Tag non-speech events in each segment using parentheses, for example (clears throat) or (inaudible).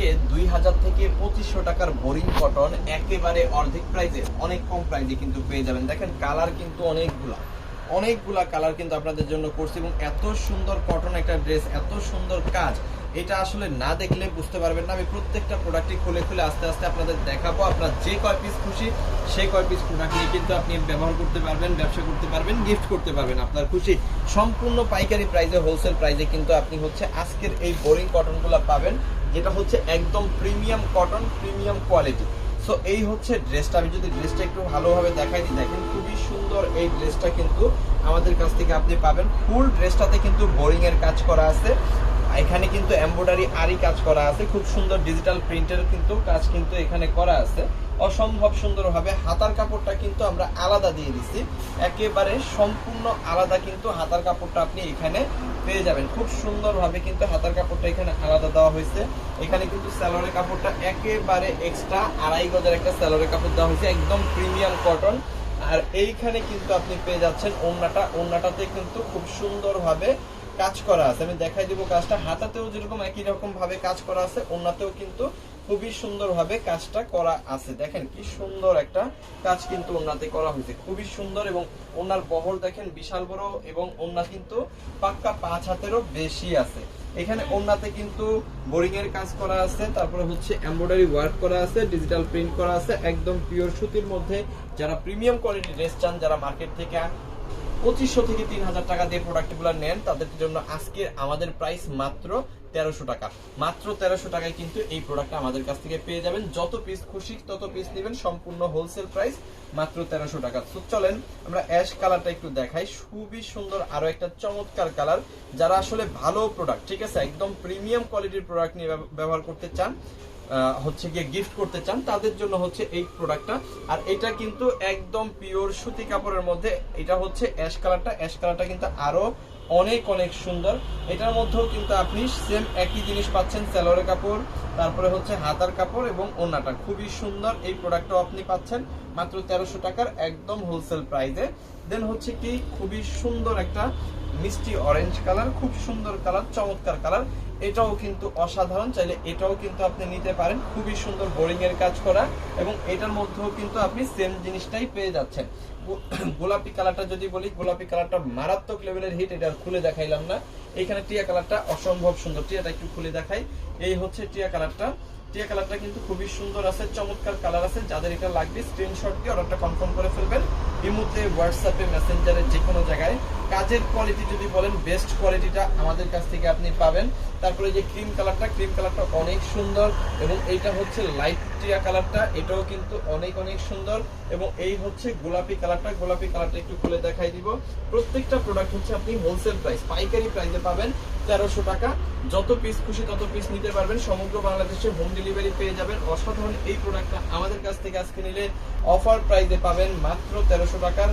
আজকে দুই হাজার থেকে পঁচিশশো টাকার বোরিং কটন একেবারে অর্ধেক প্রাইসে অনেক কম প্রাইসে কিন্তু পেয়ে যাবেন। দেখেন কালার কিন্তু অনেকগুলা। অনেকগুলা কালার কিন্তু আপনাদের জন্য করছি এবং এত সুন্দর কটন একটা ড্রেস এত সুন্দর কাজ এটা আসলে না দেখলে বুঝতে পারবেন না। আমি প্রত্যেকটা প্রোডাক্টই খুলে খুলে আস্তে আস্তে আপনাদের দেখাবো। আপনার যে কয় পিস খুশি, সেই কয় পিস প্রোডাক্ট নিয়ে কিন্তু আপনি ব্যবহার করতে পারবেন, ব্যবসা করতে পারবেন গিফট করতে পারবেন আপনার খুশি। সম্পূর্ণ পাইকারি প্রাইসে হোলসেল প্রাইজে কিন্তু আপনি হচ্ছে আজকের এই বোরিং কটনগুলো পাবেন, যেটা হচ্ছে একদম premium cotton premium quality so এই হচ্ছে ড্রেসটা আমি যদি ড্রেসটা একটু ভালোভাবে দেখাই দিই, দেখেন খুবই সুন্দর এই ড্রেসটা কিন্তু আমাদের কাছ থেকে আপনি পাবেন। ফুল ড্রেসটাতে কিন্তু বোরিংয়ের কাজ করা আছে। এখানে কিন্তু এমব্রয়ডারি আরই কাজ করা আছে। খুব সুন্দর ডিজিটাল প্রিন্টের কিন্তু কাজ কিন্তু এখানে করা আছে। অসম্ভব সুন্দরভাবে হাতার কাপড়টা কিন্তু আমরা আলাদা দিয়ে দিচ্ছি। একেবারে সম্পূর্ণ আলাদা কিন্তু হাতার কাপড়টা আপনি এখানে পেয়ে যাবেন। খুব সুন্দরভাবে কিন্তু হাতার কাপড়টা এখানে আলাদা দেওয়া হয়েছে। এখানে কিন্তু স্যালোরের কাপড়টা একেবারে এক্সট্রা আড়াই গজের একটা স্যালোরের কাপড় দেওয়া হয়েছে। একদম প্রিমিয়াম কটন আর এইখানে কিন্তু আপনি পেয়ে যাচ্ছেন ওড়নাটা। ওড়নাটাতে কিন্তু খুব সুন্দরভাবে কাজ করা আছে। আমি দেখাই দিব কাজটা। হাতাতেও যেরকম একই রকম ভাবে কাজ করা আছে ওনাতেও কিন্তু খুবই সুন্দরভাবে কাজটা করা আছে। দেখেন কি সুন্দর একটা কাজ কিন্তু ওনাতে করা হয়েছে। খুবই সুন্দর এবং ওনার বহর দেখেন বিশাল বড় এবং ওনা কিন্তু পাক্কা পাঁচ হাতেরও বেশি আছে। এখানে ওনাতে কিন্তু বোরিং এর কাজ করা আছে, তারপরে হচ্ছে এমব্রয়ডারি ওয়ার্ক করা আছে, ডিজিটাল প্রিন্ট করা আছে, একদম পিওর সুতির মধ্যে। যারা প্রিমিয়াম কোয়ালিটি ড্রেস চান, যারা মার্কেট থেকে পঁচিশশো থেকে তিন হাজার টাকা দিয়ে প্রোডাক্টগুলো নেন, তাদের জন্য আজকে আমাদের প্রাইস মাত্র তেরোশো টাকা। মাত্র তেরোশো টাকায় কিন্তু এই প্রোডাক্টটা আমাদের কাছ থেকে পেয়ে যাবেন। যত পিস খুশি তত পিস নেবেন, সম্পূর্ণ হোলসেল প্রাইস মাত্র তেরোশো টাকা। তো চলেন, আমরা অ্যাশ কালারটা একটু দেখাই। খুবই সুন্দর আরও একটা চমৎকার কালার যারা আসলে ভালো প্রোডাক্ট ঠিক আছে, একদম প্রিমিয়াম কোয়ালিটির প্রোডাক্ট নিয়ে ব্যবহার করতে চান হচ্ছে গিয়ে গিফট করতে চান, তাদের জন্য হচ্ছে এই প্রোডাক্টটা আর এটা কিন্তু একদম পিওর সুতি কাপড়ের মধ্যে, এটা হচ্ছে অ্যাশ কালারটা অ্যাশ কালারটা কিন্তু আরও অনেক অনেক সুন্দর। এটার মধ্যেও কিন্তু আপনি সেম একই জিনিস পাচ্ছেন স্যালোয়ারের কাপড়, তারপরে হচ্ছে হাতার কাপড় এবং ওনাটা খুবই সুন্দর এই প্রোডাক্টটাও আপনি পাচ্ছেন, মাত্র তেরোশো টাকার একদম হোলসেল প্রাইসে দেন হচ্ছে কি, খুবই সুন্দর একটা মিষ্টি অরেঞ্জ কালার খুব সুন্দর কালার চমৎকার কালার এটাও কিন্তু অসাধারণ, চাইলে এটাও কিন্তু আপনি নিতে পারেন। খুবই সুন্দর বোরিং এর কাজ করা এবং এটার মধ্যেও কিন্তু আপনি সেম জিনিসটাই পেয়ে যাচ্ছেন। (clears throat) গোলাপি কালারটা যদি বলি, গোলাপি কালারটা মারাত্মক লেভেলের হিট এটা খুলে দেখাইলাম না। এখানে টিয়া কালারটা অসম্ভব সুন্দর। টিয়াটা একটু খুলে দেখাই। এই হচ্ছে টিয়া কালারটা টিয়া কালারটা কিন্তু খুবই সুন্দর আছে, চমৎকার কালার আছে। যাদের এটা লাগবে স্ক্রিনশট দিয়ে অর্ডারটা কনফার্ম করে ফেলবেন। হোয়াটসঅ্যাপে মেসেঞ্জারে যে কোনো জায়গায়। কাজের কোয়ালিটি যদি বলেন বেস্ট কোয়ালিটিটা আমাদের কাছ থেকে আপনি পাবেন। তারপরে যে ক্রিম কালারটা ক্রিম কালারটা অনেক সুন্দর এবং এইটা হচ্ছে লাইট টিয়া কালারটা, এটাও কিন্তু অনেক অনেক সুন্দর এবং এই হচ্ছে গোলাপি কালারটা। গোলাপি কালারটা একটু খুলে দেখাই দিব। প্রত্যেকটা প্রোডাক্ট হচ্ছে আপনি হোলসেল প্রাইস পাইকারি প্রাইসে পাবেন তেরোশো টাকা। যত পিস খুশি তত পিস নিতে পারবেন। সমগ্র বাংলাদেশে হোম ডেলিভারি পেয়ে যাবেন। অসাধারণ এই প্রোডাক্টটা আমাদের কাছ থেকে আজকে নিলে অফার প্রাইসে পাবেন মাত্র তেরোশো টাকার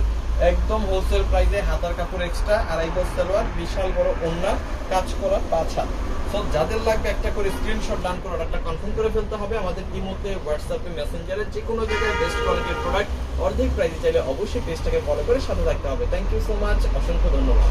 একদম হোলসেল প্রাইসে হাতার কাপড় এক্সট্রা আড়াই গজ সালোয়ার, বিশাল বড় ওন্না কাজ করা পাছা সো যাদের লাগবে একটা করে স্ক্রিনশট ডান করে অর্ডারটা কনফার্ম করে ফেলতে হবে। আমাদের ইমোতে হোয়াটসঅ্যাপে মেসেঞ্জারে যে কোনো জায়গায় বেস্ট কোয়ালিটির প্রোডাক্ট অর্ধেক প্রাইসে চাইলে অবশ্যই পেজটাকে ফলো করে সাথে থাকতে হবে। থ্যাংক ইউ সো মাচ অসংখ্য ধন্যবাদ।